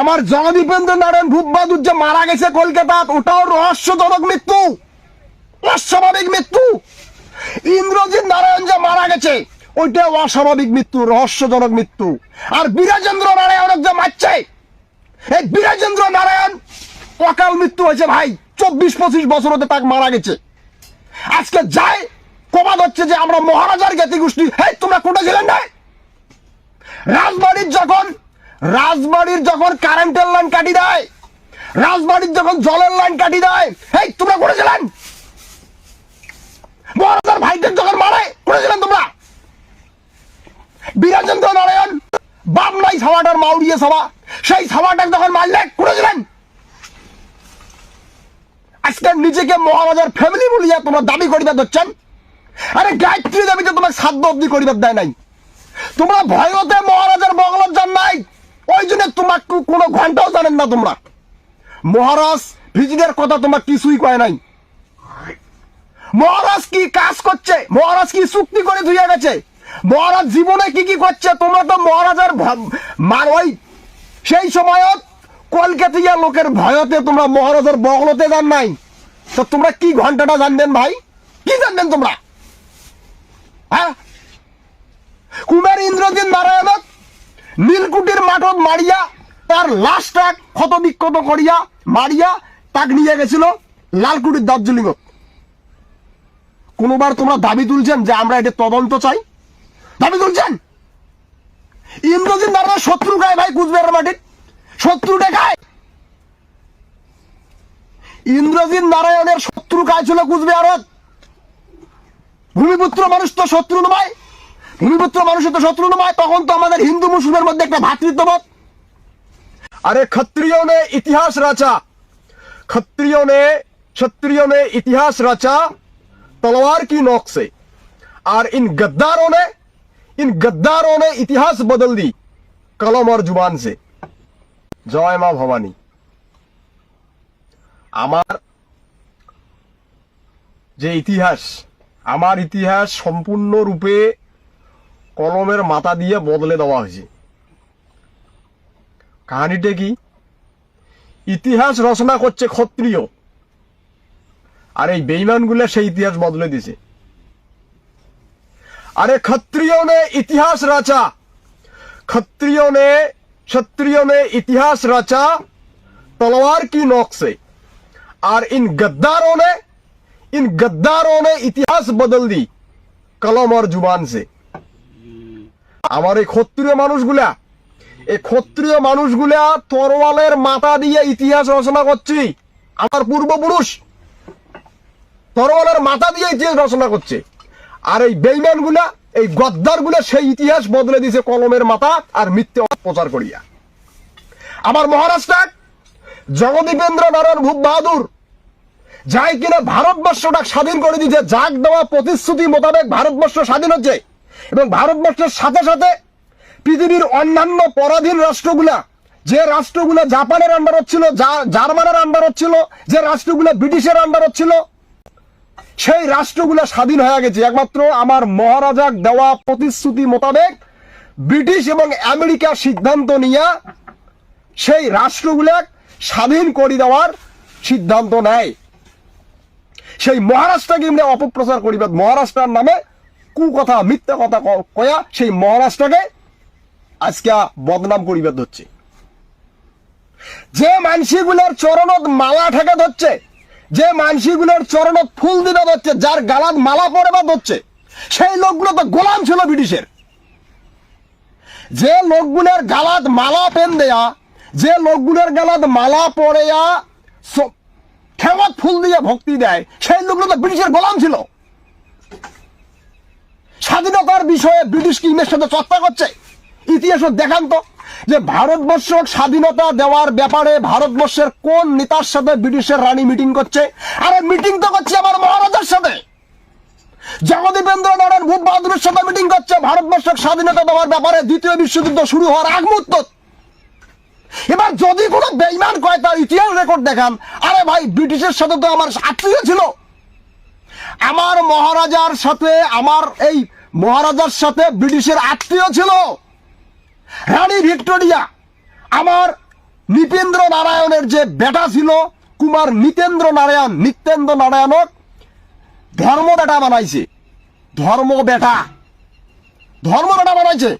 আমার জগদীপেন্দ্র নারায়ণ ভূপ যে মারা গেছে কলকাতাত ওটাও রহস্যজনক মৃত্যু। অস্বাভাবিক মৃত্যু। ইন্দ্রজিৎ নারায়ণ যে মারা গেছে ওইটা অস্বাভাবিক মৃত্যু, রহস্যজনক মৃত্যু। আর বীরাজেন্দ্র নারায়ণ যে মারছে, এই বীরাজেন্দ্র নারায়ণ, অকাল মৃত্যু হয়েছে ভাই, চব্বিশ পঁচিশ বছর হতে তাকে মারা গেছে। আজকে যায় প্রবাদ হচ্ছে যে আমরা মহারাজার জ্ঞাতি গোষ্ঠী এই তোমরা কোটা ছিলেন না রাজবাড়ির যখন রাজবাড়ির যখন কারেন্টের লাইন কাটি দেয়, রাজবাড়ির যখন জলের লাইন কাটি দেয় এই তোমরা করেছিলেন মহারাজার ভাইদের যখন মারে করেছিলেন তোমরা? বীরাজেন্দ্র নারায়ণ বামলাই সভাটার মাউরিয়ে সভা সেই সভাটা যখন মারলে করেছিলেন আজকে নিজেকে মহারাজার ফ্যামিলি বলিয়া তোমরা দাবি করিবার ধরছেন? আরে, গায়ত্রী দাবিতে তোমার সাধ্য অব্দি করিবার দেয় নাই। তোমরা ভয়তে মহারাজার বগলত যান নাই। ওই জন্য তোমার কোনো ঘন্টাও জানেন না তোমরা। মহারাজ ভিজিটের কথা তোমার কিছুই কয় নাই। মহারাজ কি কাজ করছে? মহারাজ কি চুক্তি করে ধুয়ে গেছে? মহারাজ জীবনে কি কি করছে? তোমরা তো মহারাজার মার ওই সেই সময়ত কলকাতিয়া লোকের ভয়তে তোমরা মহারাজার বগলতে যান নাই। তো তোমরা কি ঘন্টাটা জানবেন ভাই? কি জানবেন তোমরা? হ্যাঁ? কুমার ইন্দ্রজিৎ নারায়ণক নীলকুটির মাঠত মারিয়া, তার লাশটা ক্ষত বিক্ষত করিয়া মারিয়া তাক নিয়ে গেছিল লালকুটির দার্জিলিংত। কোনোবার তোমরা দাবি তুলছেন যে আমরা এটা তদন্ত চাই? দাবি তুলছেন? ইন্দ্রজিৎ নারায়ণ শত্রু খায় ভাই কুচবিহারের মাটির? শত্রুটা খায় ইন্দ্রজিৎ নারায়ণের শত্রু খায় ছিল কুচবিহারত। ভূমিপুত্র মানুষ তো শত্রু নয়। ভূমিপুত্র মানুষের তো শত্রু নয় তখন তো আমাদের হিন্দু মুসলিমের মধ্যে একটা ভাতৃত্ববোধ अरे क्षत्रियों ने इतिहास रचा क्षत्रियों ने क्षत्रियों ने इतिहास रचा तलवार की नोक से और इन गद्दारों ने इन गद्दारों ने इतिहास बदल दी कलम और जुबान से জয় মা ভবানী আমার যে ইতিহাস আমার ইতিহাস সম্পূর্ণরূপে কলমের মাথা দিয়ে বদলে দেওয়া হয়েছে কাহিনীটা কি ইতিহাস রচনা করছে ক্ষত্রিয় আর এই বেইমানগুলো সেই ইতিহাস বদলে দিছে अरे क्षत्रियों ने इतिहास रचा क्षत्रियों ने क्षत्रियों ने इतिहास रचा तलवार की नोक से और इन गद्दारों ने इन गद्दारों ने इतिहास बदल दी कलम और जुबान से আমার এই ক্ষত্রিয় মানুষগুলা, এই ক্ষত্রিয় মানুষগুলা তরোয়ালের মাথা দিয়ে ইতিহাস রচনা করছি। আমার পূর্বপুরুষ তরোয়ালের মাথা দিয়ে ইতিহাস রচনা করছে। আর এই বেইমানগুলা, এই গদ্দারগুলা সেই ইতিহাস বদলে দিছে কলমের মাথা আর মিথ্যে প্রচার করিয়া। আমার মহারাষ্ট্র জগদীপেন্দ্র নারায়ণ ভূপ বাহাদুর, যাই কিনা ভারতবর্ষটা স্বাধীন করে দিতে যাক দেওয়া প্রতিশ্রুতি মোতাবেক ভারতবর্ষ স্বাধীন হচ্ছে। এবং ভারতবর্ষের সাথে সাথে পৃথিবীর অন্যান্য পরাধীন রাষ্ট্রগুলা, যে রাষ্ট্রগুলা জাপানের আন্ডার ছিল যা- জার্মানের আন্ডার ছিল, যে রাষ্ট্রগুলা ব্রিটিশের আন্ডার ছিল, সেই রাষ্ট্রগুলা স্বাধীন হয়ে গেছে। একমাত্র আমার মহারাজাক দেওয়া প্রতিশ্রুতি মোতাবেক ব্রিটিশ এবং আমেরিকা সিদ্ধান্ত নিয়ে সেই রাষ্ট্রগুলা স্বাধীন করে দেওয়ার সিদ্ধান্ত নেয়। সেই মহারাষ্ট্রকে এমনি অপপ্রচার করিবার মহারাষ্ট্রের নামে কুকথা, মিথ্যা কথা কয়া সেই মহারাষ্ট্রকে আজকে বদনাম করিবার ধরছে। যে মানসিগুলোর চরণত মালা ঠেকা ধরছে, যে মানসিগুলোর চরণত ফুল দিতে ধরছে, যার গালাত মালা পরে বা ধরছে, সেই লোকগুলো তো গোলাম ছিল ব্রিটিশের। যে লোকগুলোর গালাত মালা পেন দেয়া, যে লোকগুলোর গালাত মালা স- ঠেঙত ফুল দিয়ে ভক্তি দেয়, সেই লোকগুলো তো ব্রিটিশের গোলাম ছিল। স্বাধীনতার বিষয়ে ব্রিটিশ কি ইমের সাথে চর্চা করছে। ইতিহাস দেখান তো যে ভারতবর্ষ স্বাধীনতা দেওয়ার ব্যাপারে ভারতবর্ষের কোন নেতার সাথে ব্রিটিশের রানী মিটিং করছে? আরে মিটিং তো করছে আমার মহারাজার সাথে। জগদীপেন্দ্র নারায়ণ ভূপ বাহাদুরের সাথে মিটিং করছে। ভারতবর্ষের স্বাধীনতা দেওয়ার ব্যাপারে দ্বিতীয় বিশ্বযুদ্ধ শুরু হওয়ার আগ মুহূর্ত। এবার যদি কোনো বেইমান কয় তার ইতিহাস রেকর্ড দেখান, আরে ভাই, ব্রিটিশের সাথে তো আমার আত্মীয় ছিল। আমার মহারাজার সাথে, আমার এই মহারাজার সাথে ব্রিটিশের আত্মীয় ছিল। রানী ভিক্টোরিয়া, আমার নিপেন্দ্র নারায়ণের যে বেটা ছিল, কুমার নিতেন্দ্র নারায়ণ, নিত্যেন্দ্র নারায়ণক ধর্ম বেটা বানাইছে। ধর্ম বেটা। ধর্ম বেটা বানাইছে।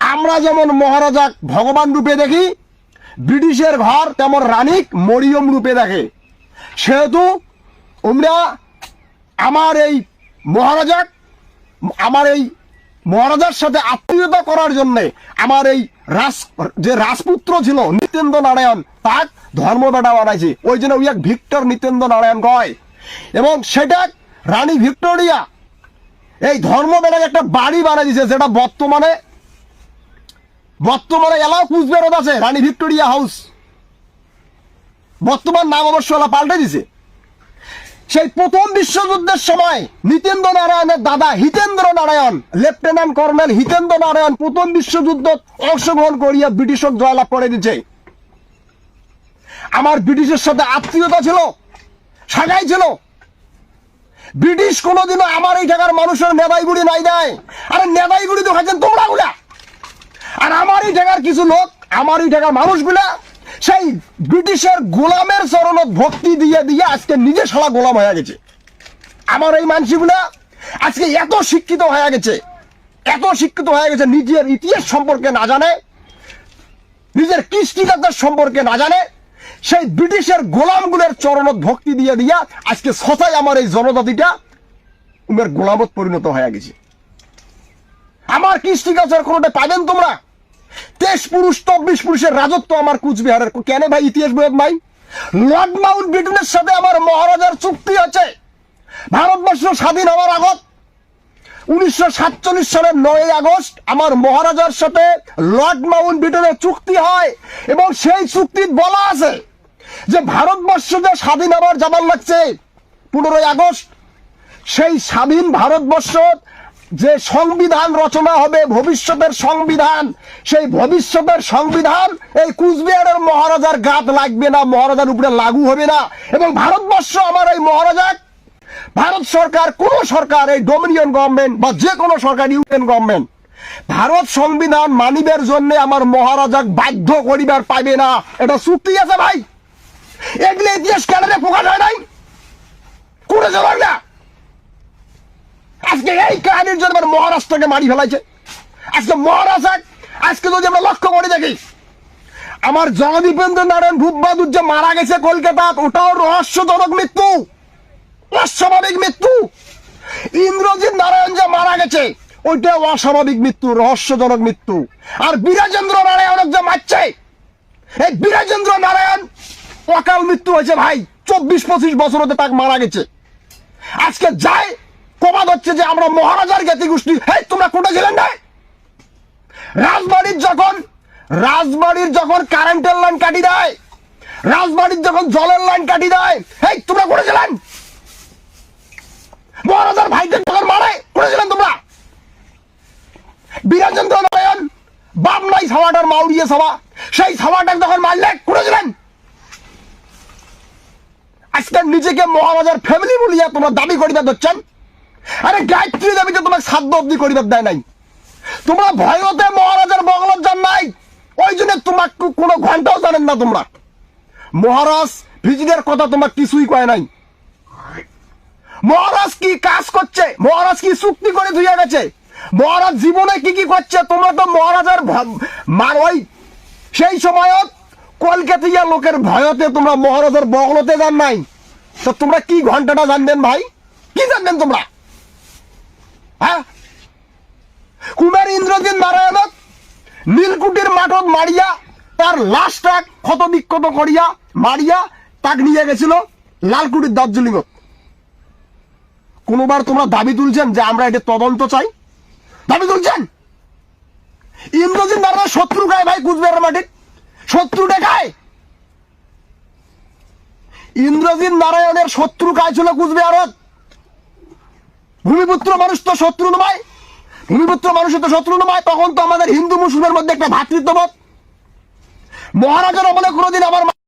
আমরা যেমন মহারাজা ভগবান রূপে দেখি, ব্রিটিশের ঘর তেমন রানিক মরিয়ম রূপে দেখে। সেহেতু আমরা আমার এই মহারাজা, আমার এই মহারাজার সাথে আত্মীয়তা করার জন্য আমার এই রাজ, যে রাজপুত্র ছিল, নিতেন্দ্র নারায়ণ, তাক ধর্ম বেটা বানাইছে। ওই জন্য ওই এক ভিক্টর নিতেন্দ্র নারায়ণ কয়। এবং সেটা রানী ভিক্টোরিয়া, এই ধর্ম বেটাকে একটা বাড়ি বানাই দিছে যেটা বর্তমানে বর্তমানে এলাও কুচবিহারত আছে, রানী ভিক্টোরিয়া হাউস। বর্তমান নাম অবশ্য এলা পাল্টে দিছে সেই প্রথম বিশ্বযুদ্ধের সময় নিতেন্দ্র নারায়ণের দাদা হিতেন্দ্র নারায়ণ লেফটেন্যান্ট কর্নেল হিতেন্দ্র নারায়ণ প্রথম বিশ্বযুদ্ধ অংশগ্রহণ করিয়া ব্রিটিশক জয়লাভ করে দিচ্ছে আমার ব্রিটিশের সাথে আত্মীয়তা ছিল সাজাই ছিল। ব্রিটিশ কোনোদিনও আমার এই জায়গার মানুষের নেদাইগুড়ি নাই দেয়। আরে নেদাইগুড়ি দেখাচ্ছেন তোমরা গুলা। আর আমার এই জায়গার কিছু লোক, আমার এই জায়গার মানুষগুলা সেই ব্রিটিশের গোলামের চরণত ভক্তি দিয়ে দিয়ে আজকে নিজে সারা গোলাম হয়ে গেছে। আমার এই মানুষগুলা আজকে এত শিক্ষিত হয়ে গেছে, এত শিক্ষিত হয়ে গেছে, নিজের ইতিহাস সম্পর্কে না জানে, নিজের কৃষ্টিকাতার সম্পর্কে না জানে, সেই ব্রিটিশের গোলামগুলোর চরণত ভক্তি দিয়ে দিয়া আজকে সচাই আমার এই জনজাতিটা উমের গোলামত পরিণত হয়ে গেছে। আমার কৃষ্টি কালচার কোনোটা পাবেন তোমরা? তেইশ পুরুষ চব্বিশ পুরুষের রাজত্ব আমার কুচবিহারের কেন ভাই, ইতিহাস বইয়ের নাই লর্ড মাউন্ট ব্রিটেনের সাথে আমার মহারাজার চুক্তি আছে। ভারতবর্ষ স্বাধীন হওয়ার আগত, উনিশশো সাতচল্লিশ সালের নয় আগস্ট আমার মহারাজার সাথে লর্ড মাউন্ট ব্রিটেনের চুক্তি হয় এবং সেই চুক্তিত বলা আছে যে ভারতবর্ষ যে স্বাধীন হওয়ার যাবার লাগছে, পনেরোই আগস্ট, সেই স্বাধীন ভারতবর্ষ যে সংবিধান রচনা হবে, ভবিষ্যতের সংবিধান, সেই ভবিষ্যতের সংবিধান এই কুচবিহারের মহারাজার গাত লাগবে না, মহারাজার উপরে লাগু হবে না। এবং ভারতবর্ষ আমার এই মহারাজা, ভারত সরকার, কোন সরকার, এই ডোমিনিয়ন গভর্নমেন্ট বা যে কোনো সরকার, ইউনিয়ন গভর্নমেন্ট, ভারত সংবিধান মানিবের জন্য আমার মহারাজাক বাধ্য করিবার পাইবে না। এটা চুক্তি আছে ভাই। এগুলো ইতিহাস ক্যালেন্ডারে প্রকাশ হয় নাই। করে যাবার না। আজকে এই কাহিনীর জন্য মহারাষ্ট্রকে মারি ফেলাইছে। আজকে মহারাষ্ট্র আজকে যদি আমরা লক্ষ্য করে দেখি, আমার জগদীপেন্দ্র নারায়ণ ভূপবাদুর যে মারা গেছে কলকাতা ওটাও রহস্যজনক মৃত্যু। অস্বাভাবিক মৃত্যু। ইন্দ্রজিৎ নারায়ণ যে মারা গেছে ওইটা অস্বাভাবিক মৃত্যু, রহস্যজনক মৃত্যু। আর বীরাজেন্দ্র নারায়ণ যে মারছে, এই বীরাজেন্দ্র নারায়ণ, অকাল মৃত্যু হয়েছে ভাই। চব্বিশ পঁচিশ বছর হতে তাকে মারা গেছে। আজকে যায় প্রবাদ হচ্ছে যে আমরা মহারাজার জ্ঞাতি গোষ্ঠী। হেই, তোমরা কোটা ছিলেন না রাজবাড়ির যখন রাজবাড়ির যখন কারেন্টের লাইন কাটি দেয়, রাজবাড়ির যখন জলের লাইন কাটি দেয়, হেই, তোমরা করেছিলেন মহারাজার ভাইদের যখন মারে করেছিলেন তোমরা? বীরাজেন্দ্র নারায়ণ, বাপ নাই সাওয়াটার মাউরিয়ে সাওয়া সেই সাওয়াটাকে যখন মারলে করেছিলেন আজকে নিজেকে মহারাজার ফ্যামিলি বলিয়া তোমরা দাবি করিতে ধরছেন। আরে গায়ত্রী দেবীকে তোমার সাধ্য অব্দি করিবার দেয় নাই। তোমরা ভয়তে মহারাজার বগলত যান নাই। ওই জন্য তোমার কোনো ঘন্টাও জানেন না তোমরা। মহারাজ ভিজিটের কথা তোমার কিছুই কয় নাই। মহারাজ কি কাজ করছে? মহারাজ কি চুক্তি করে ধুয়ে গেছে? মহারাজ জীবনে কি কি করছে? তোমরা তো মহারাজার মার ওই সেই সময়ত কলকাতিয়া লোকের ভয়তে তোমরা মহারাজার বগলতে যান নাই। তো তোমরা কি ঘন্টাটা জানবেন ভাই? কি জানবেন তোমরা? হ্যাঁ? কুমার ইন্দ্রজিৎ নারায়ণক নীলকুটির মাঠত মারিয়া, তার লাশটা ক্ষত বিক্ষত করিয়া মারিয়া তাক নিয়ে গেছিল লালকুটির দার্জিলিংত। কোনোবার তোমরা দাবি তুলছেন যে আমরা এটা তদন্ত চাই? দাবি তুলছেন? ইন্দ্রজিৎ নারায়ণ শত্রু খায় ভাই কুচবিহারের মাটির শত্রুটা খায় ইন্দ্রজিৎ নারায়ণের শত্রু খায় ছিল কুচবিহারত। ভূমিপুত্র মানুষ তো শত্রু নয়। ভূমিপুত্র মানুষ তো শত্রু নয়, তখন তো আমাদের হিন্দু মুসলিমের মধ্যে একটা ভ্রাতৃত্ববোধ মহারাজার আমলে কোনোদিন আমার